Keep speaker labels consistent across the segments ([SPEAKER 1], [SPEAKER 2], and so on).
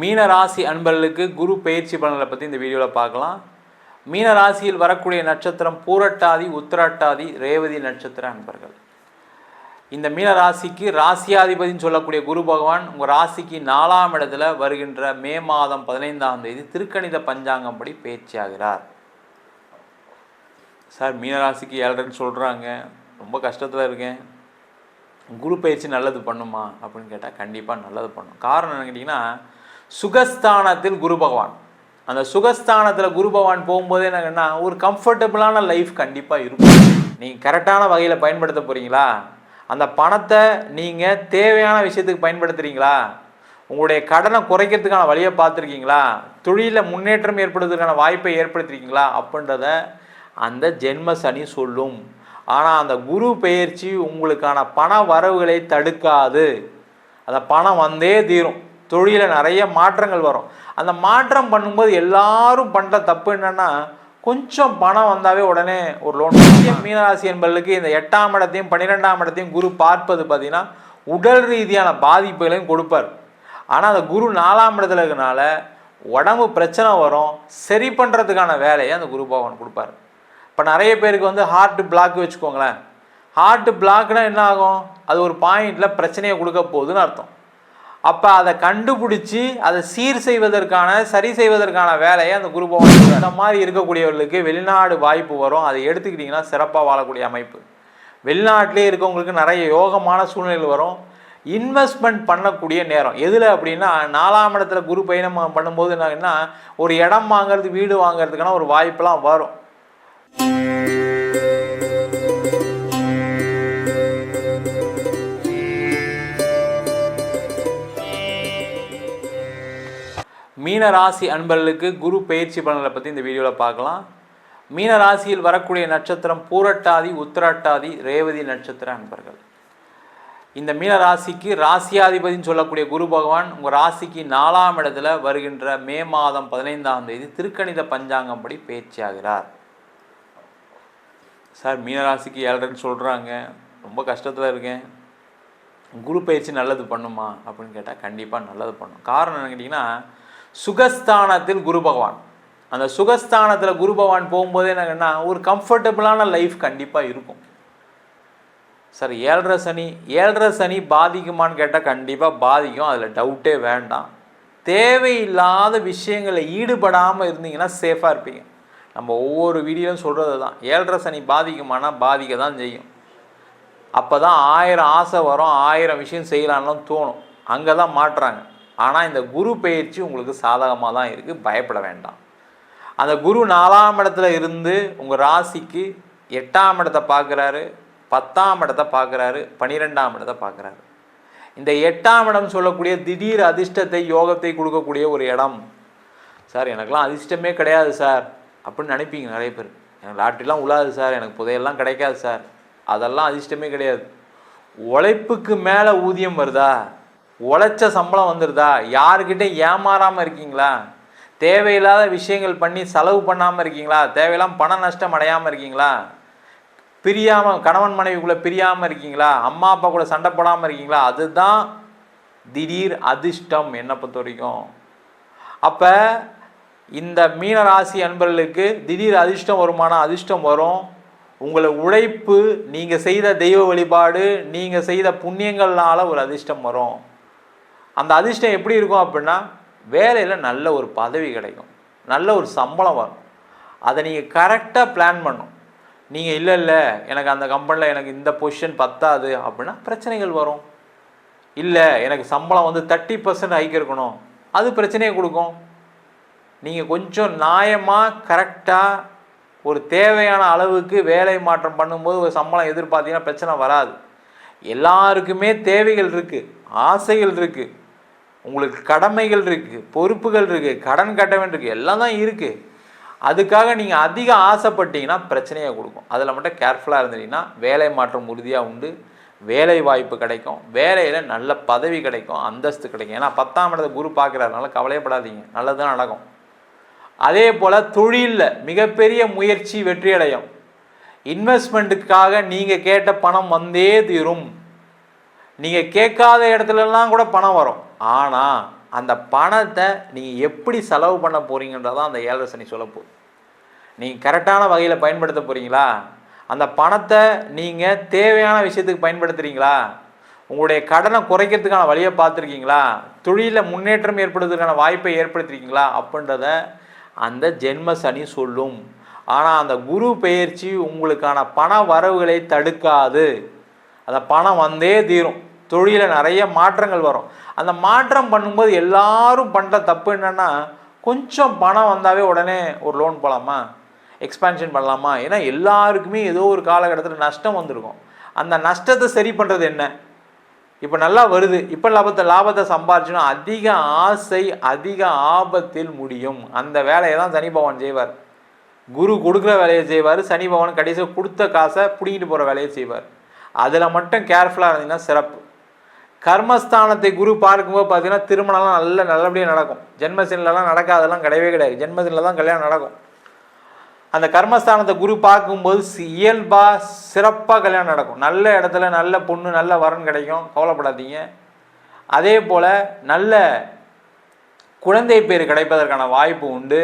[SPEAKER 1] மீன ராசி அன்பர்களுக்கு குரு பயிற்சி பலன்களை பற்றி இந்த வீடியோவில் பார்க்கலாம். மீன ராசியில் வரக்கூடிய நட்சத்திரம் பூரட்டாதி உத்திரட்டாதி ரேவதி நட்சத்திர அன்பர்கள். இந்த மீன ராசிக்கு ராசியாதிபதினு சொல்லக்கூடிய குரு பகவான் உங்கள் ராசிக்கு நாலாம் இடத்துல வருகின்ற மே மாதம் பதினைந்தாம் தேதி திருக்கணித பஞ்சாங்கம் படி பயிற்சியாகிறார் சார் மீனராசிக்கு ஏழரைன்னு சொல்கிறாங்க ரொம்ப கஷ்டத்தில் இருக்கேன். குரு பயிற்சி நல்லது பண்ணுமா? அப்படின்னு கேட்டால் கண்டிப்பாக நல்லது பண்ணும். காரணம் என்னன்னு கேட்டிங்கன்னா சுகஸ்தானத்தில் குரு பகவான். அந்த சுகஸ்தானத்தில் குரு பகவான் போகும்போது என்னங்கன்னா ஒரு கம்ஃபர்டபுளான லைஃப் கண்டிப்பாக இருக்கும். நீங்கள் கரெக்டான வகையில் பயன்படுத்த போகிறீங்களா அந்த பணத்தை நீங்கள் தேவையான விஷயத்துக்கு பயன்படுத்துகிறீங்களா உங்களுடைய கடனை குறைக்கிறதுக்கான வழியை பார்த்துருக்கீங்களா? தொழிலில் முன்னேற்றம் ஏற்படுறதுக்கான வாய்ப்பை ஏற்படுத்திருக்கீங்களா? அப்படின்றத அந்த ஜென்ம சனி சொல்லும். ஆனால் அந்த குரு பெயர்ச்சி உங்களுக்கான பண வரவுகளை தடுக்காது. அந்த பணம் வந்தே தீரும். தொழிலில் நிறைய மாற்றங்கள் வரும். அந்த மாற்றம் பண்ணும்போது எல்லாரும் பண்ணுற தப்பு என்னன்னா கொஞ்சம் பணம் வந்தாவே உடனே ஒரு லோன் மீனராசி என்பவர்களுக்கு இந்த எட்டாம் இடத்தையும் பன்னிரெண்டாம் இடத்தையும் குரு பார்ப்பது பார்த்தீங்கன்னா உடல் ரீதியான பாதிப்புகளையும் கொடுப்பார். ஆனால் அந்த குரு நாலாம் இடத்துல இருக்கனால உடம்பு பிரச்சனை வரும். சரி பண்ணுறதுக்கான வேலையை அந்த குரு பகவான் கொடுப்பார். இப்போ நிறைய பேருக்கு வந்து ஹார்ட் பிளாக் வச்சுக்கோங்களேன். ஹார்ட் பிளாக்னா என்ன ஆகும்? அது ஒரு பாயிண்டில் பிரச்சனையை கொடுக்க போகுதுன்னு அர்த்தம். அப்போ அதை கண்டுபிடிச்சி அதை சீர் செய்வதற்கான சரி செய்வதற்கான வேலையை அந்த குரு பகவான் அந்த இந்த மாதிரி இருக்கக்கூடியவர்களுக்கு வெளிநாடு வாய்ப்பு வரும். அதை எடுத்துக்கிட்டிங்கன்னா சிறப்பாக வாழக்கூடிய அமைப்பு. வெளிநாட்டிலே இருக்கவங்களுக்கு நிறைய யோகமான சூழ்நிலைகள் வரும். இன்வெஸ்ட்மெண்ட் பண்ணக்கூடிய நேரம். எதில் அப்படின்னா நாலாம் இடத்துல குரு பயணம் பண்ணும்போது என்னன்னா ஒரு இடம் வாங்குறதுக்கு வீடு வாங்குறதுக்கான ஒரு வாய்ப்பெல்லாம் வரும். மீன ராசி அன்பர்களுக்கு குரு பயிற்சி பலன்களை பற்றி இந்த வீடியோவில் பார்க்கலாம். மீன ராசியில் வரக்கூடிய நட்சத்திரம் பூரட்டாதி உத்திராட்டாதி ரேவதி நட்சத்திர அன்பர்கள். இந்த மீன ராசிக்கு ராசியாதிபதினு சொல்லக்கூடிய குரு பகவான் உங்கள் ராசிக்கு நாலாம் இடத்துல வருகின்ற மே மாதம் பதினைந்தாம் தேதி திருக்கணித பஞ்சாங்கம் படி பயிற்சியாகிறார் சார் மீனராசிக்கு ஏழ்ரைன்னு சொல்கிறாங்க ரொம்ப கஷ்டத்தில் இருக்கேன். குரு பயிற்சி நல்லது பண்ணுமா? அப்படின்னு கேட்டால் கண்டிப்பாக நல்லது பண்ணும். காரணம் என்னன்னு கேட்டிங்கன்னா சுகஸ்தானத்தில் குரு பகவான். அந்த சுகஸ்தானத்தில் குரு பகவான் போகும்போது என்னங்கன்னா ஒரு கம்ஃபர்டபுளான லைஃப் கண்டிப்பாக இருக்கும். சார் ஏழரை சனி ஏழரை சனி பாதிக்குமான்னு கேட்டால் கண்டிப்பாக பாதிக்கும் அதில் டவுட்டே வேண்டாம். தேவையில்லாத விஷயங்களில் ஈடுபடாமல் இருந்தீங்கன்னா சேஃபாக இருப்பீங்க. நம்ம ஒவ்வொரு வீடியோவும் சொல்கிறது தான் ஏழரை சனி பாதிக்குமானா பாதிக்க தான் செய்யும். அப்போ தான் ஆயிரம் ஆசை வரும் ஆயிரம் விஷயம் செய்யலாம்னு தோணும். அங்கே தான் மாட்டுறாங்க ஆனால் இந்த குரு பயிற்சி உங்களுக்கு சாதகமாக தான் இருக்குது பயப்பட வேண்டாம். அந்த குரு நாலாம் இடத்துல இருந்து உங்கள் ராசிக்கு எட்டாம் இடத்தை பார்க்குறாரு பத்தாம் இடத்தை பார்க்குறாரு பன்னிரெண்டாம் இடத்தை பார்க்குறாரு. இந்த எட்டாம் இடம் சொல்லக்கூடிய திடீர் அதிர்ஷ்டத்தை யோகத்தை கொடுக்கக்கூடிய ஒரு இடம். சார் எனக்கெலாம் அதிர்ஷ்டமே கிடையாது சார் அப்படின்னு நினைப்பீங்க நிறைய பேர். எனக்கு லாட்ரிலாம் உள்ளாது சார் எனக்கு புதையெல்லாம் கிடைக்காது சார். அதெல்லாம் அதிர்ஷ்டமே கிடையாது. உழைப்புக்கு மேலே ஊதியம் வருதா? உழைச்ச சம்பளம் வந்துடுதா யாருக்கிட்ட ஏமாறாமல் இருக்கீங்களா? தேவையில்லாத விஷயங்கள் பண்ணி செலவு பண்ணாமல் இருக்கீங்களா? தேவையில்லாம பண நஷ்டம் அடையாமல் இருக்கீங்களா? பிரியாமல் கணவன் மனைவிக்குள்ளே பிரியாமல் இருக்கீங்களா? அம்மா அப்பா கூட சண்டை போடாமல் இருக்கீங்களா? அதுதான் திடீர் அதிர்ஷ்டம் என்னை பொறுத்த வரைக்கும். அப்போ இந்த மீனராசி அன்பர்களுக்கு திடீர் அதிர்ஷ்டம் வருமானம் அதிர்ஷ்டம் வரும். உங்களை உழைப்பு நீங்கள் செய்த தெய்வ வழிபாடு நீங்கள் செய்த புண்ணியங்கள்னால ஒரு அதிர்ஷ்டம் வரும். அந்த அதிர்ஷ்டம் எப்படி இருக்கும் அப்படின்னா வேலையில் நல்ல ஒரு பதவி கிடைக்கும். நல்ல ஒரு சம்பளம் வரும். அதை நீங்கள் கரெக்டாக பிளான் பண்ணும் நீங்கள் இல்லை இல்லை எனக்கு அந்த கம்பெனியில் எனக்கு இந்த பொசிஷன் பத்தாது அப்படின்னா பிரச்சனைகள் வரும். இல்லை எனக்கு சம்பளம் வந்து தேர்ட்டி பர்சன்ட் ஹைக் இருக்கணும். அது பிரச்சனையை கொடுக்கும். நீங்கள் கொஞ்சம் நியாயமாக கரெக்டாக ஒரு தேவையான அளவுக்கு வேலை மாற்றம் பண்ணும்போது ஒரு சம்பளம் எதிர்பார்த்தீங்கன்னா பிரச்சனை வராது. எல்லாருக்குமே தேவைகள் இருக்குது ஆசைகள் இருக்குது உங்களுக்கு கடமைகள் இருக்குது பொறுப்புகள் இருக்குது கடன் கட்ட வேண்டியிருக்கு எல்லாம் தான் இருக்குது அதுக்காக நீங்கள் அதிக ஆசைப்பட்டீங்கன்னா பிரச்சனையை கொடுக்கும். அதில் மட்டும் கேர்ஃபுல்லாக இருந்தீங்கன்னா வேலை மாற்றம் உறுதியாக உண்டு. வேலை வாய்ப்பு கிடைக்கும். வேலையில் நல்ல பதவி கிடைக்கும் அந்தஸ்து கிடைக்கும். ஏன்னா பத்தாம் இடத்த குரு பார்க்குறதுனால கவலையப்படாதீங்க. நல்லது தான் நடக்கும். அதே போல் தொழிலில் மிகப்பெரிய முயற்சி வெற்றியடையும். இன்வெஸ்ட்மெண்ட்டுக்காக நீங்கள் கேட்ட பணம் வந்தே தீரும். நீங்கள் கேட்காத இடத்துலலாம் கூட பணம் வரும். ஆனால் அந்த பணத்தை நீங்கள் எப்படி செலவு பண்ண போகிறீங்கன்றதான் அந்த ஏழரை சனி சொல்ல போகுது. நீங்கள் கரெக்டான வகையில் பயன்படுத்த போகிறீங்களா அந்த பணத்தை நீங்கள் தேவையான விஷயத்துக்கு பயன்படுத்துகிறீங்களா உங்களுடைய கடனை குறைக்கிறதுக்கான வழியை பார்த்துருக்கீங்களா? தொழிலில் முன்னேற்றம் ஏற்படுறதுக்கான வாய்ப்பை ஏற்படுத்திருக்கீங்களா? அப்படின்றத அந்த ஜென்ம சனி சொல்லும். ஆனால் அந்த குரு பெயர்ச்சி உங்களுக்கான பண வரவுகளை தடுக்காது. அந்த பணம் வந்தே தீரும். தொழிலில் நிறைய மாற்றங்கள் வரும். அந்த மாற்றம் பண்ணும்போது எல்லாரும் பண்ணுற தப்பு என்னென்னா கொஞ்சம் பணம் வந்தாவே உடனே ஒரு லோன் போகலாமா எக்ஸ்பேன்ஷன் பண்ணலாமா? ஏன்னா எல்லாருக்குமே ஏதோ ஒரு காலகட்டத்தில் நஷ்டம் வந்திருக்கும். அந்த நஷ்டத்தை சரி பண்ணுறது என்ன? இப்போ நல்லா வருது. இப்போ லாபத்தை லாபத்தை சம்பாரிச்சோன்னா அதிக ஆசை அதிக ஆபத்தில் முடியும். அந்த வேலையை தான் சனி பகவான் செய்வார். குரு கொடுக்குற வேலையை செய்வார். சனி பகவான் கடைசியாக கொடுத்த காசை பிடிங்கிட்டு போகிற வேலையை செய்வார். அதில் மட்டும் கேர்ஃபுல்லாக இருந்தீங்கன்னா சிறப்பு. கர்மஸ்தானத்தை குரு பார்க்கும்போது பார்த்தீங்கன்னா திருமணம்லாம் நல்ல நல்லபடியாக நடக்கும். ஜென்மசனிலலாம் நடக்காதெல்லாம் கிடையவே கிடையாது. ஜென்மசனில் தான் கல்யாணம் நடக்கும். அந்த கர்மஸ்தானத்தை குரு பார்க்கும்போது இயல்பாக சிறப்பாக கல்யாணம் நடக்கும். நல்ல இடத்துல நல்ல பொண்ணு நல்ல வரன் கிடைக்கும். கவலைப்படாதீங்க. அதே போல் நல்ல குழந்தை பேர் கிடைப்பதற்கான வாய்ப்பு உண்டு.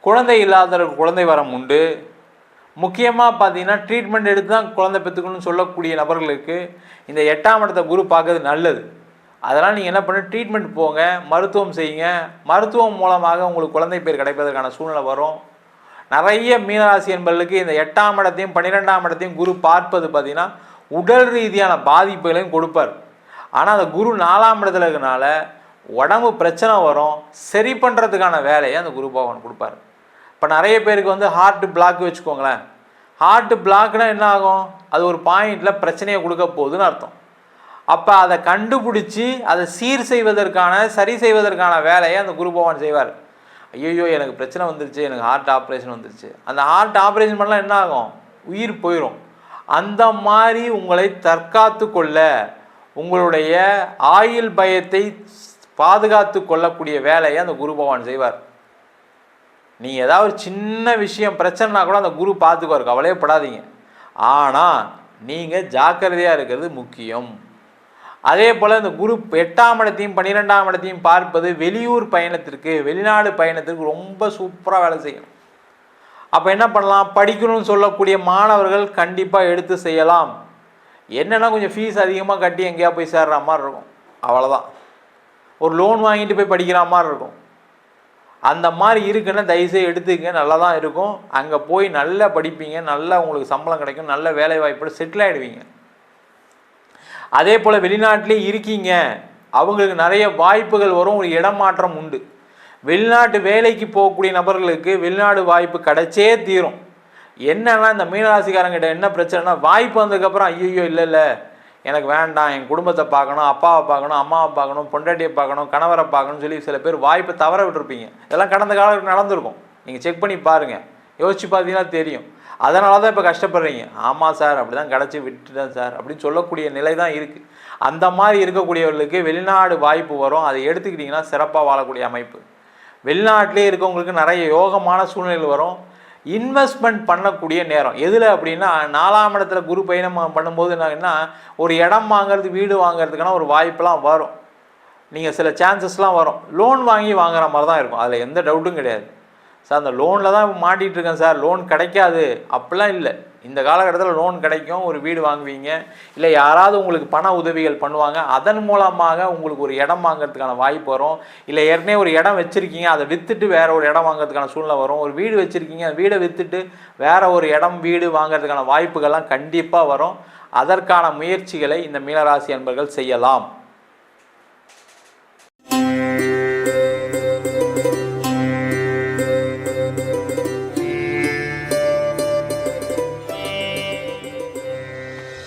[SPEAKER 1] குழந்தை இல்லாதவருக்கு குழந்தை வரம் உண்டு. முக்கியமாக பார்த்தீங்கன்னா ட்ரீட்மெண்ட் எடுத்து தான் குழந்தை பெற்றுக்கணும்னு சொல்லக்கூடிய நபர்களுக்கு இந்த எட்டாம் இடத்த குரு பார்க்கறது நல்லது. அதெல்லாம் நீங்கள் என்ன பண்ணு ட்ரீட்மெண்ட் போங்க மருத்துவம் செய்யுங்க. மருத்துவம் மூலமாக உங்களுக்கு குழந்தை பேர் கிடைப்பதற்கான சூழ்நிலை வரும். நிறைய மீனராசி என்பர்களுக்கு இந்த எட்டாம் இடத்தையும் பன்னிரெண்டாம் இடத்தையும் குரு பார்ப்பது பார்த்தீங்கன்னா உடல் ரீதியான பாதிப்புகளையும் கொடுப்பார். ஆனால் அந்த குரு நாலாம் இடத்துல இருக்கனால உடம்பு பிரச்சனை வரும். சரி பண்ணுறதுக்கான வேலையை அந்த குரு பகவான் கொடுப்பார். இப்போ நிறைய பேருக்கு வந்து ஹார்ட் பிளாக் வச்சுக்கோங்களேன். ஹார்ட் பிளாக்னா என்ன ஆகும்? அது ஒரு பாயிண்டில் பிரச்சனையை கொடுக்க போகுதுன்னு அர்த்தம். அப்போ அதை கண்டுபிடிச்சி அதை சீர் செய்வதற்கான சரி செய்வதற்கான வேலையை அந்த குரு பகவான் செய்வார். ஐயோ எனக்கு பிரச்சனை வந்துருச்சு எனக்கு ஹார்ட் ஆப்ரேஷன் வந்துருச்சு. அந்த ஹார்ட் ஆப்ரேஷன் பண்ணலாம் என்ன ஆகும்? உயிர் போயிடும் அந்த மாதிரி உங்களை தற்காத்து கொள்ள உங்களுடைய ஆயுள் பயத்தை பாதுகாத்து கொள்ளக்கூடிய வேலையை அந்த குரு பகவான் செய்வார். நீ ஏதாவது ஒரு சின்ன விஷயம் பிரச்சனைனா கூட அந்த குரு பார்த்துக்குவார் கவலையே படாதீங்க. ஆனால் நீங்கள் ஜாக்கிரதையாக இருக்கிறது முக்கியம். அதே போல் இந்த குரு எட்டாம் இடத்தையும் பன்னிரெண்டாம் இடத்தையும் பார்ப்பது வெளியூர் பயணத்திற்கு வெளிநாடு பயணத்திற்கு ரொம்ப சூப்பராக வேலை செய்யும். அப்போ என்ன பண்ணலாம்? படிக்கணும்னு சொல்லக்கூடிய மாணவர்கள் கண்டிப்பாக எடுத்து செய்யலாம். என்னென்னா கொஞ்சம் ஃபீஸ் அதிகமாக கட்டி எங்கேயா போய் சேர்ற மாதிரி இருக்கும். அவ்வளோதான் ஒரு லோன் வாங்கிட்டு போய் படிக்கிற மாதிரி இருக்கும். அந்த மாதிரி இருக்குன்னா தயவுசெய்து எடுத்துக்கங்க. நல்லா தான் இருக்கும். அங்கே போய் நல்லா படிப்பீங்க. நல்லா உங்களுக்கு சம்பளம் கிடைக்கும். நல்ல வேலை வாய்ப்போடு செட்டில் ஆகிடுவீங்க அதே போல் வெளிநாட்டிலே இருக்கீங்க. அவங்களுக்கு நிறைய வாய்ப்புகள் வரும். ஒரு இடமாற்றம் உண்டு. வெளிநாட்டு வேலைக்கு போகக்கூடிய நபர்களுக்கு வெளிநாடு வாய்ப்பு கிடைச்சே தீரும். என்னன்னா இந்த மீனராசிக்காரங்கிட்ட என்ன பிரச்சனைனா வாய்ப்பு வந்ததுக்கப்புறம் ஐயோ இல்லை இல்லை. எனக்கு வேண்டாம் என் குடும்பத்தை பார்க்கணும் அப்பாவை பார்க்கணும் அம்மாவை பார்க்கணும் பொண்டாட்டியை பார்க்கணும் கணவரை பார்க்கணும்னு சொல்லி சில பேர் வாய்ப்பை தவற விட்டுருப்பீங்க. இதெல்லாம் கடந்த காலம் நடந்திருக்கும். நீங்கள் செக் பண்ணி பாருங்கள் யோசிச்சு பார்த்தீங்கன்னா தெரியும். அதனால தான் இப்போ கஷ்டப்படுறீங்க. ஆமாம் சார் அப்படி தான் கிடச்சி விட்டுட்டேன் சார் அப்படின்னு சொல்லக்கூடிய நிலை தான் இருக்குது அந்த மாதிரி இருக்கக்கூடியவர்களுக்கு வெளிநாடு வாய்ப்பு வரும். அதை எடுத்துக்கிட்டிங்கன்னா சிறப்பாக வாழக்கூடிய அமைப்பு. வெளிநாட்டிலே இருக்கவங்களுக்கு நிறைய யோகமான சூழ்நிலைகள் வரும். இன்வெஸ்ட்மெண்ட் பண்ணக்கூடிய நேரம். எதில் அப்படின்னா நாலாம் இடத்துல குரு பயணம் பண்ணும்போது என்னன்னா ஒரு இடம் வாங்குறது வீடு வாங்குறதுக்கான ஒரு வாய்ப்பெலாம் வரும். நீங்கள் சில சான்சஸ்லாம் வரும். லோன் வாங்கி வாங்குற மாதிரி தான் இருக்கும். அதில் எந்த டவுட்டும் கிடையாது. சார் அந்த லோனில் தான் மாட்டிகிட்டு இருக்கேன் சார். லோன் கிடைக்காது. அப்படிலாம் இல்லை. இந்த காலகட்டத்தில் லோன் கிடைக்கும் ஒரு வீடு வாங்குவீங்க இல்லை யாராவது உங்களுக்கு பண உதவிகள் பண்ணுவாங்க அதன் மூலமாக உங்களுக்கு ஒரு இடம் வாங்குறதுக்கான வாய்ப்பு வரும். இல்லை ஏற்கனவே ஒரு இடம் வச்சுருக்கீங்க அதை விற்றுட்டு வேறு ஒரு இடம் வாங்குறதுக்கான சூழ்நிலை வரும். ஒரு வீடு வச்சுருக்கீங்க வீடை விற்றுட்டு வேற ஒரு இடம் வீடு வாங்குறதுக்கான வாய்ப்புகள்லாம் கண்டிப்பாக வரும். அதற்கான முயற்சிகளை இந்த மீனராசி அன்பர்கள் செய்யலாம்.